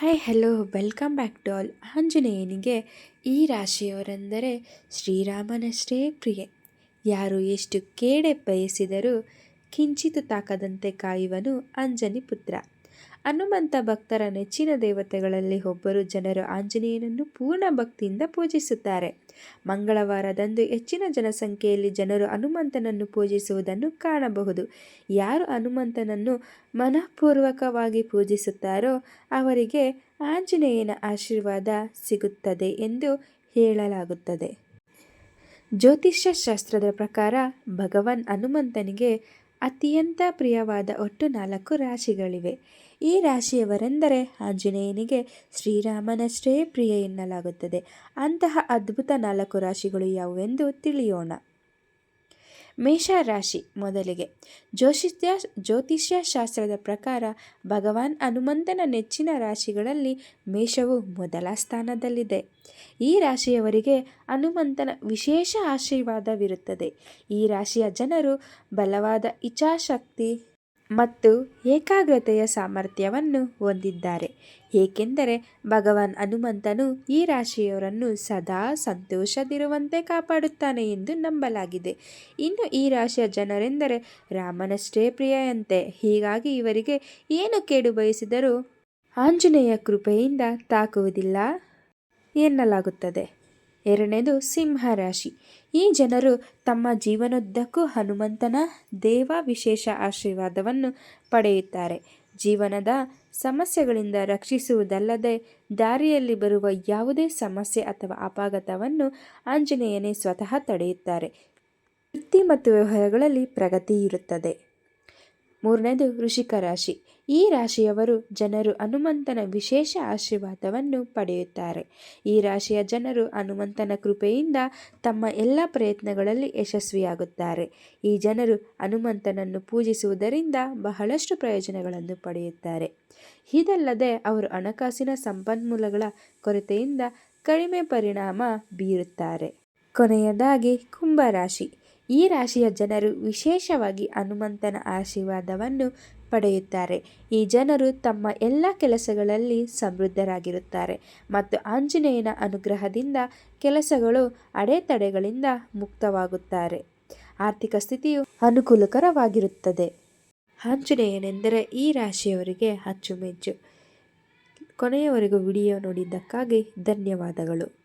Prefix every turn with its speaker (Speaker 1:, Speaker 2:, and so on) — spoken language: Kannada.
Speaker 1: Hi, hello, welcome back to all ಆಂಜನೇಯನಿಗೆ ಈ ರಾಶಿಯವರೆಂದರೆ ಶ್ರೀರಾಮನಷ್ಟೇ ಪ್ರಿಯೆ. ಯಾರು ಎಷ್ಟು ಕೇಡೆ ಬಯಸಿದರೂ ಕಿಂಚಿತು ತಾಕದಂತೆ ಕಾಯುವನು ಅಂಜನಿ ಪುತ್ರ. ಹನುಮಂತ ಭಕ್ತರ ನೆಚ್ಚಿನ ದೇವತೆಗಳಲ್ಲಿ ಒಬ್ಬರು ಜನರು ಆಂಜನೇಯನನ್ನು ಪೂರ್ಣ ಭಕ್ತಿಯಿಂದ ಪೂಜಿಸುತ್ತಾರೆ. ಮಂಗಳವಾರದಂದು ಹೆಚ್ಚಿನ ಜನಸಂಖ್ಯೆಯಲ್ಲಿ ಜನರು ಹನುಮಂತನನ್ನು ಪೂಜಿಸುವುದನ್ನು ಕಾಣಬಹುದು. ಯಾರು ಹನುಮಂತನನ್ನು ಮನಃಪೂರ್ವಕವಾಗಿ ಪೂಜಿಸುತ್ತಾರೋ ಅವರಿಗೆ ಆಂಜನೇಯನ ಆಶೀರ್ವಾದ ಸಿಗುತ್ತದೆ ಎಂದು ಹೇಳಲಾಗುತ್ತದೆ. ಜ್ಯೋತಿಷ್ಯ ಶಾಸ್ತ್ರದ ಪ್ರಕಾರ ಭಗವಾನ್ ಹನುಮಂತನಿಗೆ ಅತ್ಯಂತ ಪ್ರಿಯವಾದ ಒಟ್ಟು ನಾಲ್ಕು ರಾಶಿಗಳಿವೆ. ಈ ರಾಶಿಯವರೆಂದರೆ ಆಂಜನೇಯನಿಗೆ ಶ್ರೀರಾಮನಷ್ಟೇ ಪ್ರಿಯ ಎನ್ನಲಾಗುತ್ತದೆ. ಅಂತಹ ಅದ್ಭುತ ನಾಲ್ಕು ರಾಶಿಗಳು ಯಾವುವೆಂದು ತಿಳಿಯೋಣ. ಮೇಷ ರಾಶಿ ಮೊದಲಿಗೆ. ಜ್ಯೋತಿಷ್ಯ ಜ್ಯೋತಿಷ್ಯ ಶಾಸ್ತ್ರದ ಪ್ರಕಾರ ಭಗವಾನ್ ಹನುಮಂತನ ನೆಚ್ಚಿನ ರಾಶಿಗಳಲ್ಲಿ ಮೇಷವು ಮೊದಲ ಸ್ಥಾನದಲ್ಲಿದೆ. ಈ ರಾಶಿಯವರಿಗೆ ಹನುಮಂತನ ವಿಶೇಷ ಆಶೀರ್ವಾದವಿರುತ್ತದೆ. ಈ ರಾಶಿಯ ಜನರು ಬಲವಾದ ಇಚ್ಛಾಶಕ್ತಿ ಮತ್ತು ಏಕಾಗ್ರತೆಯ ಸಾಮರ್ಥ್ಯವನ್ನು ಹೊಂದಿದ್ದಾರೆ. ಏಕೆಂದರೆ ಭಗವಾನ್ ಹನುಮಂತನು ಈ ರಾಶಿಯವರನ್ನು ಸದಾ ಸಂತೋಷದಿರುವಂತೆ ಕಾಪಾಡುತ್ತಾನೆ ಎಂದು ನಂಬಲಾಗಿದೆ. ಇನ್ನು ಈ ರಾಶಿಯ ಜನರೆಂದರೆ ರಾಮನಷ್ಟೇ ಪ್ರಿಯಂತೆ ಹೀಗಾಗಿ ಇವರಿಗೆ ಏನು ಕೇಡು ಬಯಸಿದರೂ ಆಂಜನೇಯ ಕೃಪೆಯಿಂದ ತಾಕುವುದಿಲ್ಲ ಎನ್ನಲಾಗುತ್ತದೆ. ಎರಡನೇದು ಸಿಂಹರಾಶಿ. ಈ ಜನರು ತಮ್ಮ ಜೀವನದ್ದಕ್ಕೂ ಹನುಮಂತನ ದೇವ ವಿಶೇಷ ಆಶೀರ್ವಾದವನ್ನು ಪಡೆಯುತ್ತಾರೆ. ಜೀವನದ ಸಮಸ್ಯೆಗಳಿಂದ ರಕ್ಷಿಸುವುದಲ್ಲದೆ ದಾರಿಯಲ್ಲಿ ಬರುವ ಯಾವುದೇ ಸಮಸ್ಯೆ ಅಥವಾ ಅಪಘಾತವನ್ನು ಆಂಜನೇಯನೇ ಸ್ವತಃ ತಡೆಯುತ್ತಾರೆ. ವೃತ್ತಿ ಮತ್ತು ವ್ಯವಹಾರಗಳಲ್ಲಿ ಪ್ರಗತಿ ಇರುತ್ತದೆ. ಮೂರನೇದು ಋಷಿಕ ರಾಶಿ. ಈ ರಾಶಿಯವರು ಜನರು ಹನುಮಂತನ ವಿಶೇಷ ಆಶೀರ್ವಾದವನ್ನು ಪಡೆಯುತ್ತಾರೆ. ಈ ರಾಶಿಯ ಜನರು ಹನುಮಂತನ ಕೃಪೆಯಿಂದ ತಮ್ಮ ಎಲ್ಲ ಪ್ರಯತ್ನಗಳಲ್ಲಿ ಯಶಸ್ವಿಯಾಗುತ್ತಾರೆ. ಈ ಜನರು ಹನುಮಂತನನ್ನು ಪೂಜಿಸುವುದರಿಂದ ಬಹಳಷ್ಟು ಪ್ರಯೋಜನಗಳನ್ನು ಪಡೆಯುತ್ತಾರೆ. ಇದಲ್ಲದೆ ಅವರು ಹಣಕಾಸಿನ ಸಂಪನ್ಮೂಲಗಳ ಕೊರತೆಯಿಂದ ಕಡಿಮೆ ಪರಿಣಾಮ ಬೀರುತ್ತಾರೆ. ಕೊನೆಯದಾಗಿ ಕುಂಭರಾಶಿ ಈ ರಾಶಿಯ ಜನರು ವಿಶೇಷವಾಗಿ ಹನುಮಂತನ ಆಶೀರ್ವಾದವನ್ನು ಪಡೆಯುತ್ತಾರೆ. ಈ ಜನರು ತಮ್ಮ ಎಲ್ಲ ಕೆಲಸಗಳಲ್ಲಿ ಸಮೃದ್ಧರಾಗಿರುತ್ತಾರೆ ಮತ್ತು ಆಂಜನೇಯನ ಅನುಗ್ರಹದಿಂದ ಕೆಲಸಗಳು ಅಡೆತಡೆಗಳಿಂದ ಮುಕ್ತವಾಗುತ್ತಾರೆ. ಆರ್ಥಿಕ ಸ್ಥಿತಿಯು ಅನುಕೂಲಕರವಾಗಿರುತ್ತದೆ. ಆಂಜನೇಯನೆಂದರೆ ಈ ರಾಶಿಯವರಿಗೆ ಅಚ್ಚುಮೆಚ್ಚು. ಕೊನೆಯವರೆಗೂ ವಿಡಿಯೋ ನೋಡಿದ್ದಕ್ಕಾಗಿ ಧನ್ಯವಾದಗಳು.